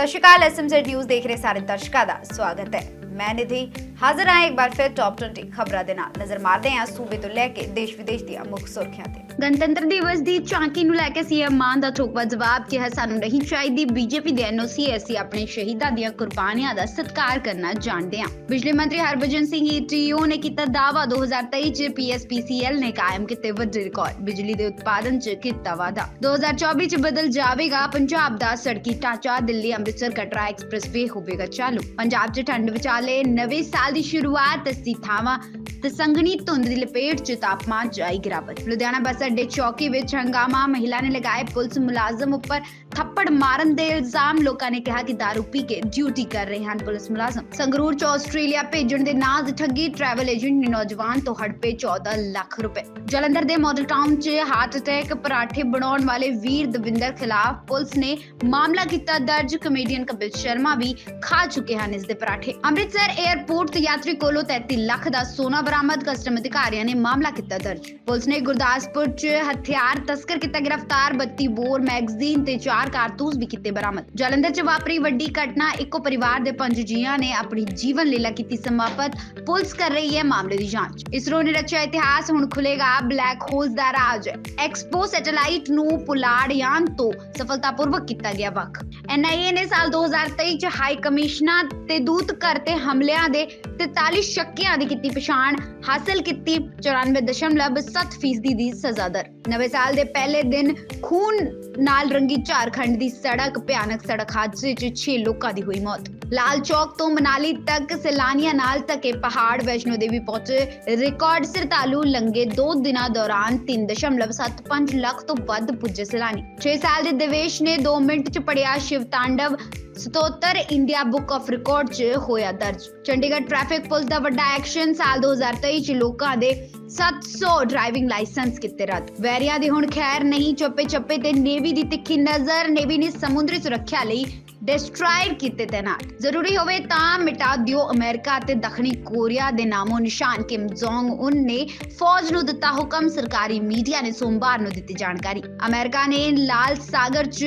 ਸਤਿ ਸ਼੍ਰੀ ਅਕਾਲ SMZ news ਦੇਖ ਰਹੇ ਸਾਰੇ ਦਰਸ਼ਕਾਂ ਦਾ ਸਵਾਗਤ ਹੈ। ਮੈਂ ਨਿਧੀ ਹਾਜ਼ਰ ਹਾਂ ਇੱਕ ਵਾਰ ਫਿਰ ਟੌਪ 20 ਖਬਰਾਂ ਦੇ ਨਾਲ। ਨਜ਼ਰ ਮਾਰਦੇ ਹਾਂ ਸੂਬੇ ਤੋਂ ਲੈ ਕੇ ਦੇਸ਼ ਵਿਦੇਸ਼ ਦੀਆਂ ਮੁੱਖ ਸੁਰਖੀਆਂ ਤੇ। ਗਣਤੰਤਰ ਦਿਵਸ ਦੀ ਝਾਂਕੀ ਨੂੰ ਲੈ ਕੇ ਸੀਐਮ ਮਾਨ ਦਾ ਠੋਕਵਾ ਜਵਾਬ ਕਿਹਾ, ਸਾਨੂੰ ਨਹੀਂ ਚਾਹੀਦੀ ਬੀਜੇਪੀ ਦੇ ਐਨਓਸੀ, ਅਸੀਂ ਆਪਣੇ ਸ਼ਹੀਦਾਂ ਦੀਆਂ ਕੁਰਬਾਨੀਆਂ ਦਾ ਸਤਿਕਾਰ ਕਰਨਾ ਜਾਣਦੇ ਹਾਂ। ਬਿਜਲੀ ਮੰਤਰੀ ਹਰਭਜਨ ਸਿੰਘ ਈਟੀਓ ਨੇ ਕੀਤਾ ਦਾਅਵਾ। 2023 ਚ ਪੀਐਸਪੀਸੀਐਲ ਨੇ ਕਾਇਮ ਕੀਤੇ ਵੱਡੇ ਰਿਕਾਰਡ। ਬਿਜਲੀ ਦੇ ਉਤਪਾਦਨ ਚ ਕੀਤਾ ਵਾਧਾ। 2024 ਚ ਬਦਲ ਜਾਵੇਗਾ ਪੰਜਾਬ ਦਾ ਸੜਕੀ ਢਾਂਚਾ। ਦਿੱਲੀ ਅੰਮ੍ਰਿਤਸਰ ਕਟਰਾ ਐਕਸਪ੍ਰੈਸਵੇ ਹੋਵੇਗਾ ਚਾਲੂ। ਪੰਜਾਬ ਚ ਠੰਡ ਵਿਚਾਲੇ ਨਵੇਂ ਸਾਲ ਦੀ ਸ਼ੁਰੂਆਤ ਅਸੀਂ ਥਾਵਾਂ ਤੇ ਸੰਘਣੀ ਧੁੰਦ ਦੀ ਲਪੇਟ 'ਚ ਤਾਪਮਾਨ 'ਚ ਆਈ ਗਿਰਾਵਟ। ਲੁਧਿਆਣਾ ਬੱਸ ਅੱਡੇ ਚੌਕੀ ਵਿੱਚ ਹੰਗਾਮਾ ਮਹਿਲਾ ਨੇ ਲਗਾਏ ਪੁਲਿਸ ਮੁਲਾਜ਼ਮ ਉੱਪਰ ਥੱਪੜ ਮਾਰਨ ਦੇ ਇਲਜ਼ਾਮ। ਲੋਕਾਂ ਨੇ ਕਿਹਾ ਕਿ ਦਾਰੂ ਪੀ ਕੇ ਡਿਊਟੀ ਕਰ ਰਹੇ ਹਨ ਪੁਲਿਸ ਮੁਲਾਜ਼ਮ। ਸੰਗਰੂਰ 'ਚ ਆਸਟ੍ਰੇਲੀਆ ਭੇਜਣ ਦੇ ਨਾਂ ਦੀ ਠੱਗੀ ਟਰੈਵਲ ਏਜੰਟ ਨੇ ਨੌਜਵਾਨ ਤੋਂ ਹੜਪੇ 14 ਲੱਖ ਰੁਪਏ। ਜਲੰਧਰ ਦੇ ਮਾਡਲ ਟਾਊਨ 'ਚ ਹਾਰਟ ਅਟੈਕ ਪਰਾਠੇ ਬਣਾਉਣ ਵਾਲੇ ਵੀਰ ਦਵਿੰਦਰ ਖਿਲਾਫ ਪੁਲਿਸ ਨੇ ਮਾਮਲਾ ਕੀਤਾ ਦਰਜ। ਕਮੇਡੀਅਨ ਕਪਿਲ ਸ਼ਰਮਾ ਵੀ ਖਾ ਚੁੱਕੇ ਹਨ ਇਸ ਦੇ ਪਰਾਠੇ। ਅੰਮ੍ਰਿਤਸਰ 에ਅਰਪੋਰਟ ਤੇ ਯਾਤਰੀ ਕੋਲੋਂ 33 ਲੱਖ ਦਾ ਸੋਨਾ ਬਰਾਮਦ ਕਸਟਮ ਅਧਿਕਾਰੀਆਂ ਨੇ ਮਾਮਲਾ ਕੀਤਾ ਦਰਜ। ਪੁਲਿਸ ਨੇ ਗੁਰਦਾਸਪੁਰ 'ਚ ਹਥਿਆਰ ਤਸਕਰ ਕੀਤਾ ਗ੍ਰਿਫਤਾਰ 32 ਬੋਰ, ਮੈਗਜ਼ੀਨ ਤੇ ਚਾਰ ਕਾਰਤੂਸ ਵੀ ਕੀਤੇ ਬਰਾਮਦ। ਜਲੰਧਰ 'ਚ ਵਾਪਰੀ ਵੱਡੀ ਘਟਨਾ, ਇੱਕੋ ਪਰਿਵਾਰ ਦੇ ਪੰਜ ਜੀਆਂ ਨੇ ਆਪਣੀ ਜੀਵਨ ਲੀਲਾ ਕੀਤੀ ਸਮਾਪਤ। ਪੁਲਿਸ ਕਰ ਰਹੀ ਹੈ ਮਾਮਲੇ ਦੀ ਜਾਂਚ। ਇਸਰੋ ਨੇ ਰਚਿਆ ਇਤਿਹਾਸ, ਹੁਣ ਖੁੱਲੇਗਾ ਬਲੈਕ ਹੋਲਸ ਦਾ ਰਾਜ। ਐਕਸਪੋ ਸੈਟੇਲਾਈਟ ਨੂੰ ਪੁਲਾੜ ਯਾਨ ਤੋਂ ਸਫਲਤਾਪੂਰਵਕ ਕੀਤਾ ਗਿਆ ਵੱਖ। ਐਨਆਈਏ ਨੇ ਸਾਲ 2023 ਚ ਹਾਈ ਕਮਿਸ਼ਨਰ ਤੇ ਦੂਤ ਘਰ ਤੇ ਹਮਲਿਆਂ ਦੇ 43 ਸ਼ੱਕੀਆਂ ਦੀ ਕੀਤੀ ਪਛਾਣ ਹਾਸਲ ਕੀਤੀ 94.7% ਦੀ ਸਜ਼ਾ ਦਰ। ਨਵੇਂ ਸਾਲ ਦੇ ਪਹਿਲੇ ਦਿਨ ਖੂਨ ਨਾਲ ਰੰਗੀ ਝਾਰਖੰਡ ਦੀ ਸੜਕ, ਭਿਆਨਕ ਸੜਕ ਹਾਦਸੇ 'ਚ 6 ਲੋਕਾਂ ਦੀ ਹੋਈ ਮੌਤ। ਲਾਲ ਚੌਕ ਤੋਂ ਮਨਾਲੀ ਤੱਕ, ਸੈਲਾਨੀਆਂ ਨਾਲ ਧੱਕੇ ਪਹਾੜ, ਵੈਸ਼ਨੋ ਦੇਵੀ ਪਹੁੰਚੇ। ਰਿਕਾਰਡ ਸਰਤਾਲੂ ਲੰਗੇ 2 ਦਿਨਾਂ ਦੌਰਾਨ 3.75 ਲੱਖ ਤੋਂ ਵੱਧ ਪੁੱਜੇ ਸੈਲਾਨੀ। 6 ਸਾਲ ਦੇ ਦੇਵੇਸ਼ ਨੇ 2 ਮਿੰਟ 'ਚ ਪੜਿਆ Shiv Tandav Stotra, India book of record 'ਚ ਹੋਇਆ ਦਰਜ। ਚੰਡੀਗੜ੍ਹ ਟ੍ਰੈਫਿਕ ਪੁਲਿਸ ਦਾ ਵੱਡਾ ਐਕਸ਼ਨ, ਸਾਲ 2023 'ਚ ਲੋਕਾਂ ਦੇ 700 ਡਰਾਈਵਿੰਗ ਲਾਇਸੈਂਸ ਕੀਤੇ ਰੱਦ। ਵੈਰੀਆਂ ਦੀ ਹੁਣ ਖੈਰ ਨਹੀਂ, ਚੁੱਪੇ ਚੱਪੇ ਤੇ ਨੇਵੀ ਦੀ ਤਿੱਖੀ ਨਜ਼ਰ, ਨੇਵੀ ਨੇ ਸਮੁੰਦਰੀ ਸੁਰੱਖਿਆ ਲਈ ਡਿਸਟਰਾਇਰ ਕੀਤੇ ਤੈਨਾਤ। ਜ਼ਰੂਰੀ ਹੋਵੇ ਤਾਂ ਮਿਟਾ ਦਿਓ ਅਮਰੀਕਾ ਅਤੇ ਦੱਖਣੀ ਕੋਰੀਆ ਦੇ ਨਾਮੋ ਨਿਸ਼ਾਨ। ਕਿਮ ਜੋਂਗ ਉਨ ਨੇ ਫੌਜ ਨੂੰ ਦਿੱਤਾ ਹੁਕਮ, ਸਰਕਾਰੀ ਮੀਡੀਆ ਨੇ ਸੋਮਵਾਰ ਨੂੰ ਦਿੱਤੀ ਜਾਣਕਾਰੀ। ਅਮਰੀਕਾ ਨੇ ਲਾਲ ਸਾਗਰ 'ਚ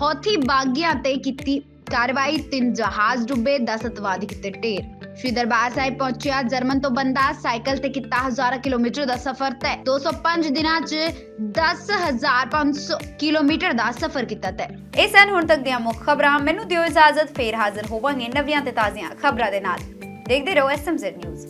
ਹੌਥੀ ਬਾਗੀਆਂ ਤੇ ਕੀਤੀ ਕਾਰਵਾਈ, ਤਿੰਨ ਜਹਾਜ਼ ਡੁੱਬੇ 10 ਅਤਵਾਦੀ ਕੀਤੇ ਢੇਰ। ਸ਼੍ਰੀ ਦਰਬਾਰ ਸਾਹਿਬ ਪਹੁੰਚਿਆ। ਜਰਮਨ ਤੋਂ ਬੰਦਾ ਸਾਈਕਲ ਤੇ ਕੀਤਾ ਹਜ਼ਾਰਾਂ ਕਿਲੋਮੀਟਰ ਦਾ ਸਫ਼ਰ ਤੈ। 205 ਦਿਨਾਂ 'ਚ 10500 ਕਿਲੋਮੀਟਰ ਦਾ ਸਫ਼ਰ ਕੀਤਾ ਤੈ। ਇਹ ਸਨ ਹੁਣ ਤੱਕ ਦੀਆਂ ਮੁੱਖ ਖਬਰਾਂ। ਮੈਨੂੰ ਦਿਓ ਇਜਾਜ਼ਤ, ਫੇਰ ਹਾਜ਼ਰ ਹੋਵਾਂਗੇ ਨਵੀਆਂ ਤੇ ਤਾਜ਼ੀਆਂ ਖਬਰਾਂ ਦੇ ਨਾਲ। ਦੇਖਦੇ ਰਹੋ ਐਸਐਮਜ਼ੈਡ ਨਿਊਜ਼।